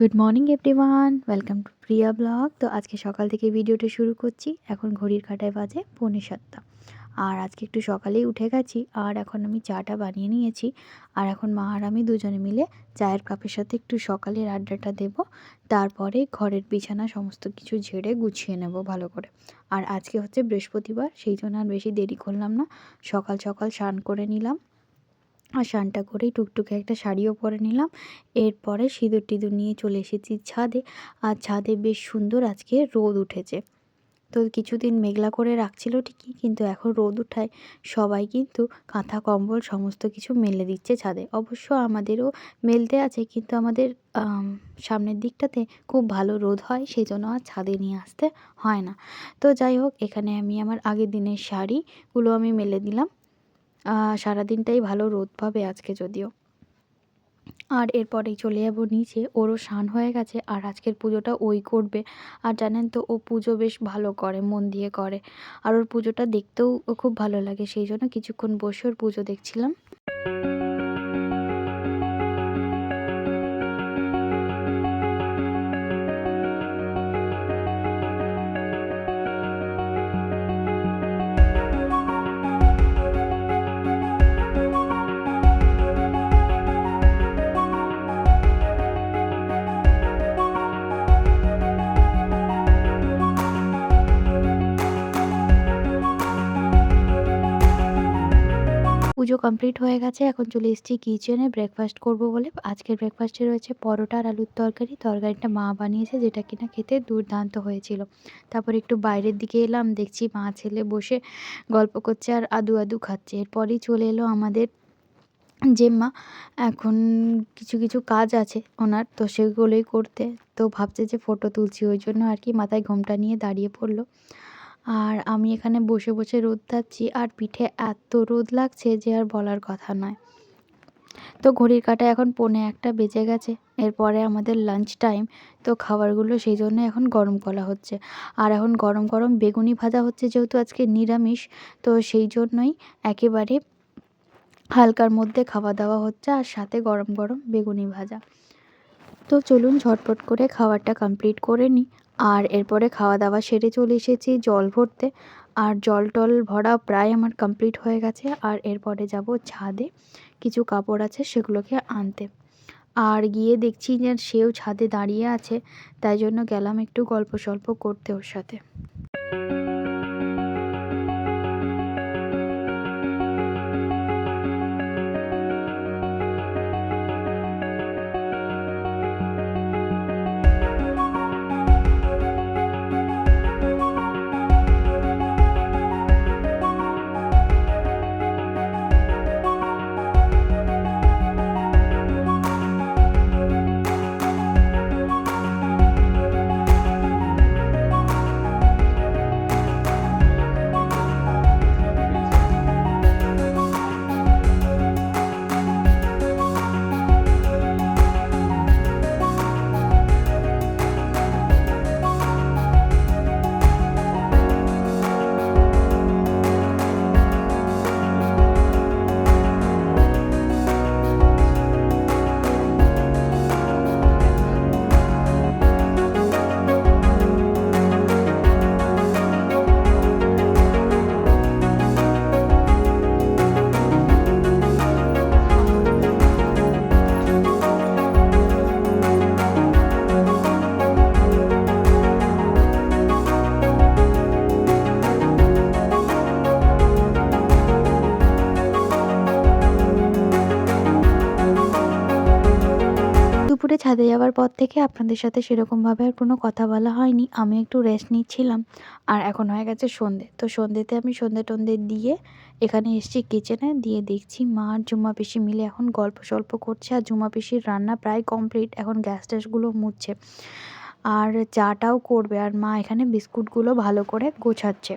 Good morning everyone welcome to Priya blog তো আজকে সকাল থেকে ভিডিওটা শুরু করছি। এখন ঘড়ির কাঁটায় বাজে পৌনে সাতটা। আর আজকে একটু সকালেই উঠে গেছি, আর এখন আমি চাটা বানিয়ে নিয়েছি। আর এখন মা আর আমি দুজনে মিলে চায়ের কাপের সাথে একটু সকালের আড্ডাটা দেব। তারপরে ঘরের বিছানা সমস্ত কিছু ঝেড়ে গুছিয়ে নেব ভালো করে। আর আজকে হচ্ছে বৃহস্পতিবার, সেই জন্য আর বেশি দেরি করলাম না। সকাল সকাল স্নান করে নিলাম। আর স্নানটা করেই টুকটুকে একটা শাড়িও পরে নিলাম। এরপরে সিঁদুর টিঁদুর নিয়ে চলে এসেছি ছাদে। আর ছাদে বেশ সুন্দর আজকে রোদ উঠেছে। তো কিছুদিন মেঘলা করে রাখছিল ঠিকই, কিন্তু এখন রোদ উঠায় সবাই কিন্তু কাঁথা, কম্বল সমস্ত কিছু মেলে দিচ্ছে ছাদে। অবশ্য আমাদেরও মেলতে আছে, কিন্তু আমাদের সামনের দিকটাতে খুব ভালো রোদ হয় সেই জন্য আর ছাদে নিয়ে আসতে হয় না। তো যাই হোক, এখানে আমি আমার আগের দিনের শাড়িগুলো আমি মেলে দিলাম। সারাদিনটাই ভালো রোদ পাবে আজকে যদিও। আর এরপরেই চলে যাব নিচে, ওরও স্নান হয়ে গেছে আর আজকের পুজোটা ওই করবে। আর জানেন তো, ও পুজো বেশ ভালো করে, মন দিয়ে করে। আর ওর পুজোটা দেখতেও খুব ভালো লাগে, সেই জন্য কিছুক্ষণ বসে ওর পুজো দেখছিলাম। পুজো কমপ্লিট হয়ে গেছে, এখন চলে এসেছি কিচেনে ব্রেকফাস্ট করব বলে। আজকের ব্রেকফাস্টে রয়েছে পরোটা আর আলুর তরকারি। তরকারিটা মা বানিয়েছে, যেটা কিনা খেতে দুর্দান্ত হয়েছিল। তারপর একটু বাইরের দিকে এলাম, দেখছি মা ছেলে বসে গল্প করছে আর আদু আদু খাচ্ছে। এরপরই চলে এলো আমাদের জেম্মা। এখন কিছু কিছু কাজ আছে ওনার, তো সেগুলোই করতে। তো ভাবছে যে ফটো তুলছি, ওই জন্য আর কি মাথায় ঘোমটা নিয়ে দাঁড়িয়ে পড়ল। আর আমি এখানে বসে বসে রোদ থাকছি আর পিঠে এত রোদ লাগছে যে আর বলার কথা নয়। তো ঘড়ির কাঁটায় এখন পৌনে একটা বেজে গেছে। এরপরে আমাদের লাঞ্চ টাইম তো খাবারগুলো সেই জন্য এখন গরম করা হচ্ছে। আর এখন গরম গরম বেগুনি ভাজা হচ্ছে যেহেতু আজকে নিরামিষ, তো সেই জন্যই একেবারে হালকার মধ্যে খাওয়া দাওয়া হচ্ছে আর সাথে গরম গরম বেগুনি ভাজা। তো চলুন ঝটপট করে খাবারটা কমপ্লিট করে নিই। আর এরপরে খাওয়া দাওয়া সেরে চলে এসেছি জল ভরতে। আর জল টল ভরা প্রায় আমার কমপ্লিট হয়ে গেছে। আর এরপরে যাব ছাদে। কিছু কাপড় আছে সেগুলোকে আনতে। আর গিয়ে দেখছি যে সেও ছাদে দাঁড়িয়ে আছে। তাই জন্য গেলাম একটু গল্প সল্প করতে ওর সাথে। ছাদে যাওয়ার পর থেকে আপনাদের সাথে সেরকমভাবে আর কোনো কথা বলা হয়নি। আমি একটু রেস্ট নিচ্ছিলাম। আর এখন হয়ে গেছে সন্ধে। তো সন্ধেতে আমি সন্ধে টন্ধে দিয়ে এখানে এসেছি কিচেনে দিয়ে দেখছি মা আর জুমা পিসি মিলে এখন গল্প সল্প করছে। আর জুমা পিসির রান্না প্রায় কমপ্লিট এখন গ্যাস ট্যাসগুলো মুছছে। আর চাটাও করবে। আর মা এখানে বিস্কুটগুলো ভালো করে গোছাচ্ছে।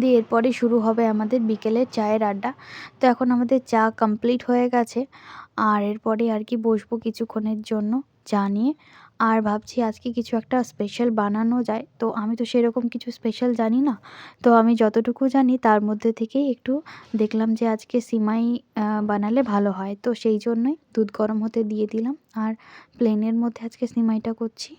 দিয়ে এরপরে শুরু হবে আমাদের বিকেলের চায়ের আড্ডা। তো এখন আমাদের চা কমপ্লিট হয়ে গেছে। আর এরপরে আর কি বসবো কিছুক্ষণের জন্য চা নিয়ে। আর ভাবছি আজকে কিছু একটা স্পেশাল বানানো যায়। তো আমি তো সেরকম কিছু স্পেশাল জানি না। তো আমি যতটুকু জানি তার মধ্যে থেকেই একটু দেখলাম যে আজকে সিমাই বানালে ভালো হয়। তো সেই জন্যই দুধ গরম হতে দিয়ে দিলাম। আর প্লেনের মধ্যে আজকে সিমাইটা করছি।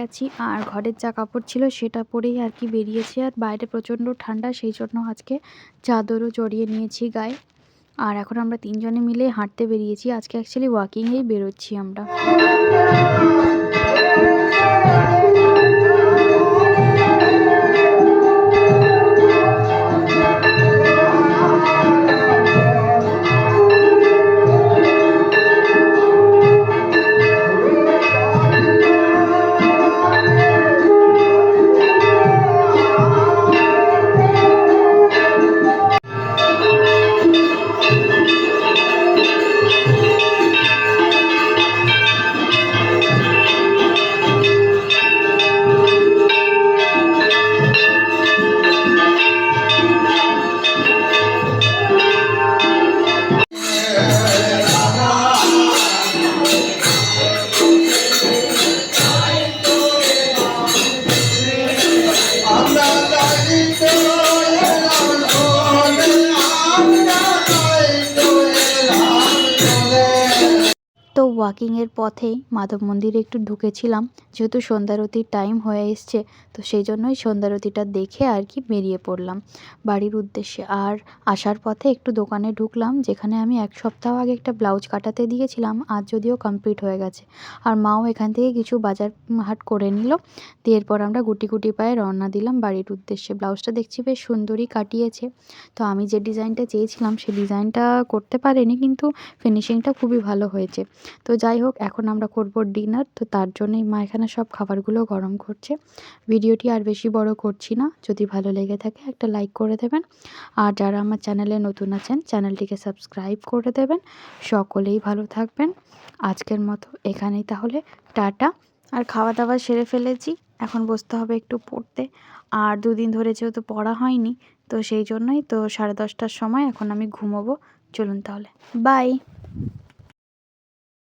গেছি। আর ঘরের যা কাপড় ছিল সেটা পরেই আর কি বেরিয়েছি। আর বাইরে প্রচণ্ড ঠান্ডা, সেই জন্য আজকে চাদরও জড়িয়ে নিয়েছি গায়ে। আর এখন আমরা তিনজনে মিলে হাঁটতে বেরিয়েছি। আজকে অ্যাকচুয়ালি ওয়াকিংয়েই বেরোচ্ছি আমরা। ওয়াকিংয়ের পথেই মাধব মন্দিরে একটু ঢুকেছিলাম, যেহেতু সন্ধ্যারতির টাইম হয়ে এসছে, তো সেই জন্যই সন্ধ্যারতিটা দেখে আর কি বেরিয়ে পড়লাম। বাড়ির উদ্দেশ্যে আর আসার পথে একটু দোকানে ঢুকলাম, যেখানে আমি এক সপ্তাহ আগে একটা ব্লাউজ কাটাতে দিয়েছিলাম, আজ যদিও কমপ্লিট হয়ে গেছে। আর মাও এখান থেকে কিছু বাজার হাট করে নিল, দিয়ে এরপর আমরা গুটি গুটি পায়ে রওনা দিলাম বাড়ির উদ্দেশ্যে। ব্লাউজটা দেখছি বেশ সুন্দরই কাটিয়েছে। তো আমি যে ডিজাইনটা চেয়েছিলাম সেই ডিজাইনটা করতে পারিনি, কিন্তু ফিনিশিংটা খুবই ভালো হয়েছে। তো যাই হোক, এখন আমরা করব ডিনার। তো তার জন্যই মা এখানে সব খাবারগুলো গরম করছে। ভিডিওটি আর বেশি বড় করছি না। যদি ভালো লেগে থাকে, একটা লাইক করে দেবেন। আর যারা আমার চ্যানেলে নতুন আছেন, চ্যানেলটিকে সাবস্ক্রাইব করে দেবেন। সকলেই ভালো থাকবেন। আজকের মতো এখানেই তাহলে। টাটা। আর খাওয়া দাওয়া সেরে ফেলেছি। এখন বসতে হবে একটু পড়তে। আর দুদিন ধরে যেহেতু পড়া হয়নি, তো সেই জন্যই তো সাড়ে দশটার সময় এখন আমি ঘুমোবো। চলুন তাহলে। বাই